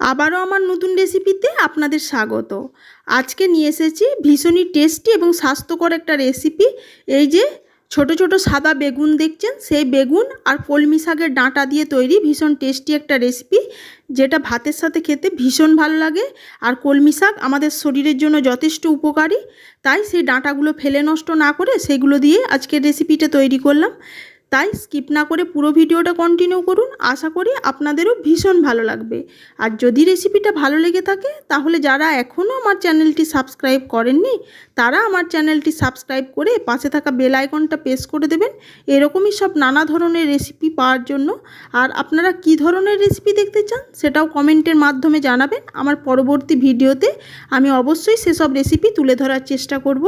আবারও আমার নতুন রেসিপিতে আপনাদের স্বাগত। আজকে নিয়ে এসেছি ভীষণই টেস্টি এবং স্বাস্থ্যকর একটা রেসিপি এই যে ছোট ছোট সাদা বেগুন দেখছেন, সেই বেগুন আর কলমি শাকের ডাঁটা দিয়ে তৈরি ভীষণ টেস্টি একটা রেসিপি যেটা ভাতের সাথে খেতে ভীষণ ভালো লাগে। আর কলমি শাক আমাদের শরীরের জন্য যথেষ্ট উপকারী। তাই সেই ডাঁটাগুলো ফেলে নষ্ট না করে সেগুলো দিয়ে আজকের রেসিপিটা তৈরি করলাম। তাই স্কিপ না করে পুরো ভিডিওটা কন্টিনিউ করুন। আশা করি আপনাদেরও ভীষণ ভালো লাগবে। আর যদি রেসিপিটা ভালো লেগে থাকে, তাহলে যারা এখনও আমার চ্যানেলটি সাবস্ক্রাইব করেননি, তারা আমার চ্যানেলটি সাবস্ক্রাইব করে পাশে থাকা বেল আইকনটা প্রেস করে দেবেন। এরকমই সব নানা ধরনের রেসিপি পাওয়ার জন্য। আর আপনারা কি ধরনের রেসিপি দেখতে চান, সেটাও কমেন্টের মাধ্যমে জানাবেন। আমার পরবর্তী ভিডিওতে আমি অবশ্যই সেসব রেসিপি তুলে ধরার চেষ্টা করব।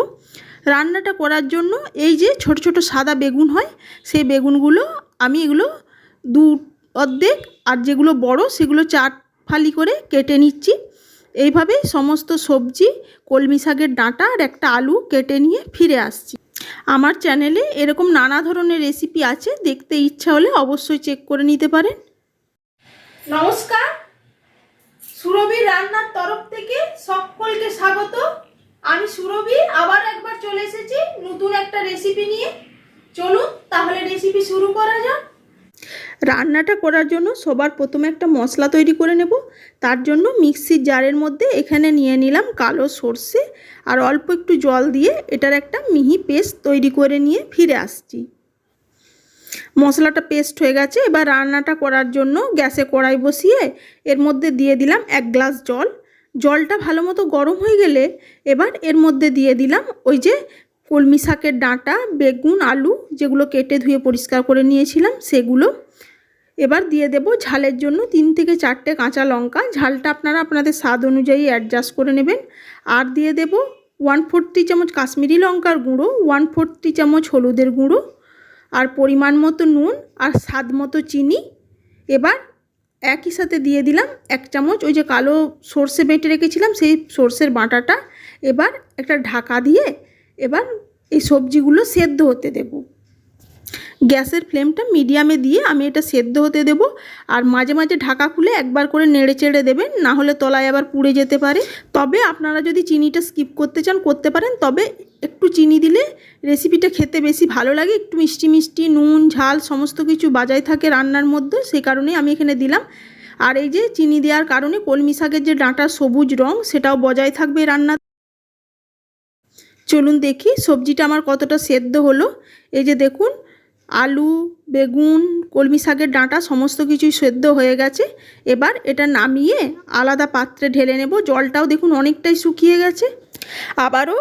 রান্নাটা করার জন্য এই যে ছোট ছোট সাদা বেগুন হয়, সেই বেগুনগুলো আমি এগুলো দু অর্ধেক আর যেগুলো বড় সেগুলো চার ফালি করে কেটে নিচ্ছি। এইভাবে সমস্ত সবজি, কলমি শাকের ডাঁটা আর একটা আলু কেটে নিয়ে ফিরে আসছি। আমার চ্যানেলে এরকম নানা ধরনের রেসিপি আছে, দেখতে ইচ্ছা হলে অবশ্যই চেক করে নিতে পারেন। নমস্কার সুরভি রান্নার তরফ থেকে সকলকে স্বাগত আমি সুরভি আবার একবার চলে এসেছি, নতুন একটা রেসিপি নিয়ে। চলুন, তাহলে রেসিপি শুরু করা যাক। রান্নাটা করার জন্য সবার প্রথমে একটা মশলা তৈরি করে নেব। তার জন্য মিক্সির জারের মধ্যে এখানে নিয়ে নিলাম কালো সর্ষে আর অল্প একটু জল দিয়ে এটার একটা মিহি পেস্ট তৈরি করে নিয়ে ফিরে আসছি। মশলাটা পেস্ট হয়ে গেছে, এবার রান্নাটা করার জন্য গ্যাসে কড়াই বসিয়ে এর মধ্যে দিয়ে দিলাম এক গ্লাস জল। জলটা ভালো মতো গরম হয়ে গেলে এবার এর মধ্যে দিয়ে দিলাম ওই যে কলমি শাকের ডাঁটা, বেগুন, আলু যেগুলো কেটে ধুয়ে পরিষ্কার করে নিয়েছিলাম সেগুলো। এবার দিয়ে দেব ঝালের জন্য তিন থেকে চারটে কাঁচা লঙ্কা। ঝালটা আপনারা আপনাদের স্বাদ অনুযায়ী অ্যাডজাস্ট করে নেবেন। আর দিয়ে দেব ওয়ান ফোরটি চামচ কাশ্মীরি লঙ্কার গুঁড়ো ওয়ান ফোরটি চামচ হলুদের গুঁড়ো। আর পরিমাণ মতো নুন আর স্বাদ মতো চিনি। এবার একই সাথে দিয়ে দিলাম এক চামচ, ওই যে কালো সর্ষে বেটে রেখেছিলাম, সেই সর্ষের বাঁটাটা। এবার একটা ঢাকা দিয়ে এবার এই সবজিগুলো সেদ্ধ হতে দেব। গ্যাসের ফ্লেমটা মিডিয়ামে দিয়ে আমি এটা সেদ্ধ হতে দেব। আর মাঝে মাঝে ঢাকা খুলে একবার করে নেড়ে চেড়ে দেবেন, না হলে তলায় আবার পুড়ে যেতে পারে। তবে আপনারা যদি চিনিটা স্কিপ করতে চান, করতে পারেন। তবে একটু চিনি দিলে রেসিপিটা খেতে বেশি ভালো লাগে। একটু মিষ্টি মিষ্টি, নুন, ঝাল, সমস্ত কিছু বাজায় থাকে রান্নার মধ্যে, সেই কারণেই আমি এখানে দিলাম। আর এই যে চিনি দেওয়ার কারণে কলমি শাকের যে ডাঁটা সবুজ রং, সেটাও বজায় থাকবে রান্না। চলুন দেখি সবজিটা আমার কতটা সেদ্ধ হলো। এই যে দেখুন, আলু, বেগুন, কলমি শাকের ডাঁটা, সমস্ত কিছুই সেদ্ধ হয়ে গেছে। এবার এটা নামিয়ে আলাদা পাত্রে ঢেলে নেব। জলটাও দেখুন অনেকটাই শুকিয়ে গেছে। আবারও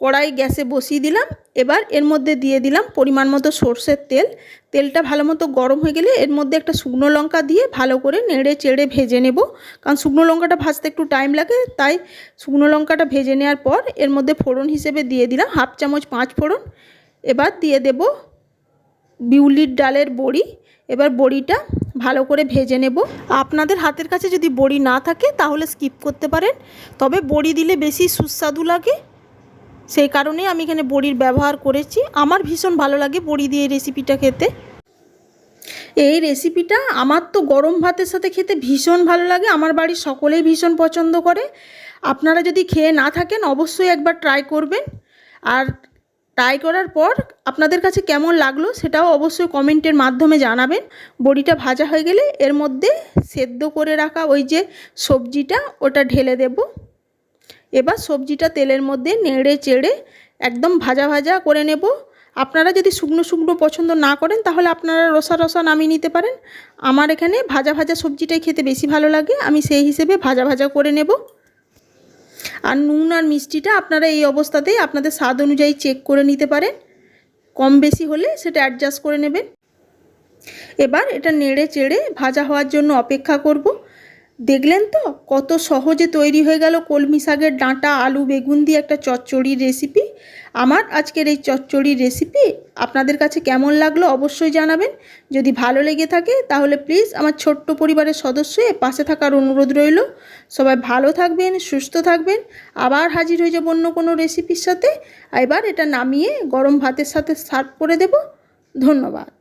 কড়াই গ্যাসে বসিয়ে দিলাম। এবার এর মধ্যে দিয়ে দিলাম পরিমাণ মতো সর্ষের তেল। তেলটা ভালো মতো গরম হয়ে গেলে এর মধ্যে একটা শুকনো লঙ্কা দিয়ে ভালো করে নেড়ে চেড়ে ভেজে নেব। কারণ শুকনো লঙ্কাটা ভাজতে একটু টাইম লাগে, তাই শুকনো লঙ্কাটা ভেজে নেওয়ার পর এর মধ্যে ফোড়ন হিসেবে দিয়ে দিলাম হাফ চামচ পাঁচ ফোড়ন। এবার দিয়ে দেব বিউলির ডালের বড়ি। এবার বড়িটা ভালো করে ভেজে নেব। আপনাদের হাতের কাছে যদি বড়ি না থাকে, তাহলে স্কিপ করতে পারেন। তবে বড়ি দিলে বেশি সুস্বাদু লাগে। সেই কারণেই আমি এখানে বড়ির ব্যবহার করেছি। আমার ভীষণ ভালো লাগে বড়ি দিয়ে রেসিপিটা খেতে। এই রেসিপিটা আমার তো গরম ভাতের সাথে খেতে ভীষণ ভালো লাগে, আমার বাড়ির সকলেই ভীষণ পছন্দ করে। আপনারা যদি খেয়ে না থাকেন, অবশ্যই একবার ট্রাই করবেন। আর ট্রাই করার পর আপনাদের কাছে কেমন লাগল সেটাও অবশ্যই কমেন্টের মাধ্যমে জানাবেন। বড়িটা ভাজা হয়ে গেলে এর মধ্যে সেদ্ধ করে রাখা ওই যে সবজিটা, ওটা ঢেলে দেবো। এবার সবজিটা তেলের মধ্যে নেড়ে চেড়ে একদম ভাজা ভাজা করে নেব। আপনারা যদি শুকনো শুকনো পছন্দ না করেন, তাহলে আপনারা রসা রসা নামিয়ে নিতে পারেন। আমার এখানে ভাজা ভাজা সবজিটাই খেতে বেশি ভালো লাগে, আমি সেই হিসেবে ভাজা ভাজা করে নেব। আর নুন আর মিষ্টিটা আপনারা এই অবস্থাতেই আপনাদের স্বাদ অনুযায়ী চেক করে নিতে পারেন। কম বেশি হলে সেটা অ্যাডজাস্ট করে নেবেন। এবার এটা নেড়ে চেড়ে ভাজা হওয়ার জন্য অপেক্ষা করব। দেখলেন তো? কত সহজে তৈরি হয়ে গেল কলমি শাকের ডাঁটা, আলু, বেগুন দিয়ে একটা চচ্চড়ির রেসিপি আমার আজকের এই চচ্চড়ির রেসিপি আপনাদের কাছে কেমন লাগল অবশ্যই জানাবেন। যদি ভালো লেগে থাকে, তাহলে প্লিজ আমার ছোট্ট পরিবারের সদস্য পাশে থাকার অনুরোধ রইল। সবাই ভালো থাকবেন, সুস্থ থাকবেন। আবার হাজির হয়ে যাব অন্য কোনো রেসিপির সাথে। এবার এটা নামিয়ে গরম ভাতের সাথে সার্ভ করে দেব। ধন্যবাদ।